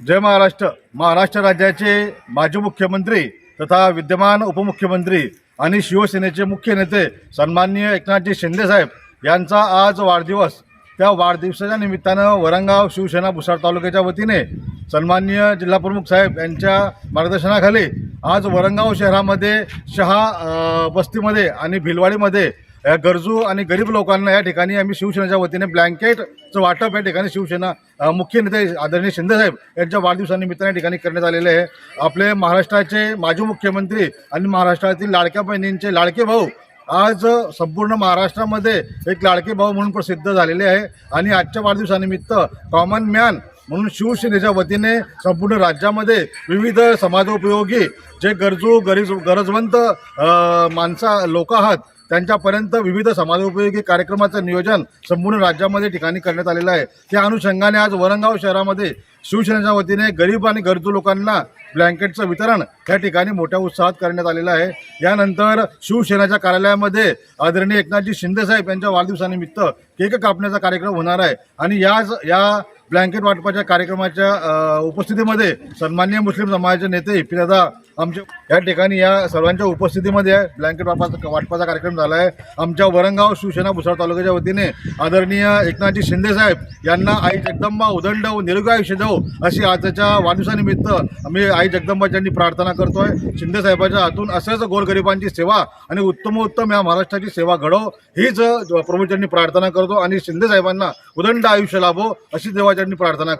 जय महाराष्ट्र. महाराष्ट्र राज्याचे माजी मुख्यमंत्री तथा विद्यमान उपमुख्यमंत्री आणि शिवसेनेचे मुख्य नेते सन्माननीय एकनाथजी शिंदेसाहेब यांचा आज वाढदिवस. त्या वाढदिवसाच्या निमित्तानं वरंगाव शिवसेना भुसार तालुक्याच्या वतीने सन्माननीय जिल्हाप्रमुख साहेब यांच्या मार्गदर्शनाखाली आज वरंगाव शहरामध्ये शहा बस्तीमध्ये आणि भिलवाडीमध्ये या गरजू आणि गरीब लोकांना या ठिकाणी आम्ही शिवसेनेच्या वतीने ब्लँकेटचं वाटप या ठिकाणी शिवसेना मुख्य नेते आदरणीय शिंदेसाहेब यांच्या वाढदिवसानिमित्ताने या ठिकाणी करण्यात आलेले आहे. आपले महाराष्ट्राचे माजी मुख्यमंत्री आणि महाराष्ट्रातील लाडक्या बहिणींचे लाडके भाऊ आज संपूर्ण महाराष्ट्रामध्ये एक लाडके भाऊ म्हणून प्रसिद्ध झालेले आहे. आणि आजच्या वाढदिवसानिमित्त कॉमन मॅन म्हणून शिवसेनेच्या वतीने संपूर्ण राज्यामध्ये विविध समाजोपयोगी जे गरजू गरीज गरजवंत माणसा लोक आहात त्यांच्यापर्यंत विविध समाजोपयोगी कार्यक्रमाचं नियोजन संपूर्ण राज्यामध्ये ठिकाणी करण्यात आलेलं आहे. त्या अनुषंगाने आज वरंगाव शहरामध्ये शिवसेनेच्या वतीने गरीब आणि गरजू लोकांना ब्लँकेटचं वितरण या ठिकाणी मोठ्या उत्साहात करण्यात आलेलं आहे. यानंतर शिवसेनेच्या कार्यालयामध्ये आदरणीय एकनाथजी शिंदेसाहेब यांच्या वाढदिवसानिमित्त केक कापण्याचा कार्यक्रम होणार आहे. आणि याच या ब्लँकेट वाटपाच्या कार्यक्रमाच्या उपस्थितीमध्ये सन्मान्य मुस्लिम समाजाचे नेते फिरदा आमच्या या ठिकाणी या सर्वांच्या उपस्थितीमध्ये आहे ब्लँकेट वाटपाचा वाटपाचा कार्यक्रम झाला आहे आमच्या वरंगाव शिवसेना भुसार तालुक्याच्या वतीने आदरणीय एकनाथजी शिंदेसाहेब यांना आई जगदंबा उदंड व निरोगी आयुष्य जाऊ अशी आजच्या वाढदिवसानिमित्त आम्ही आई जगदंबाच्यांनी प्रार्थना करतो आहे शिंदेसाहेबाच्या हातून असंच गोरगरिबांची सेवा आणि उत्तमोत्तम या महाराष्ट्राची सेवा घडव हीच प्रभूच्यांनी प्रार्थना करतो आणि शिंदेसाहेबांना उदंड आयुष्य लाभो अशी देवाच्यांनी प्रार्थना करतो.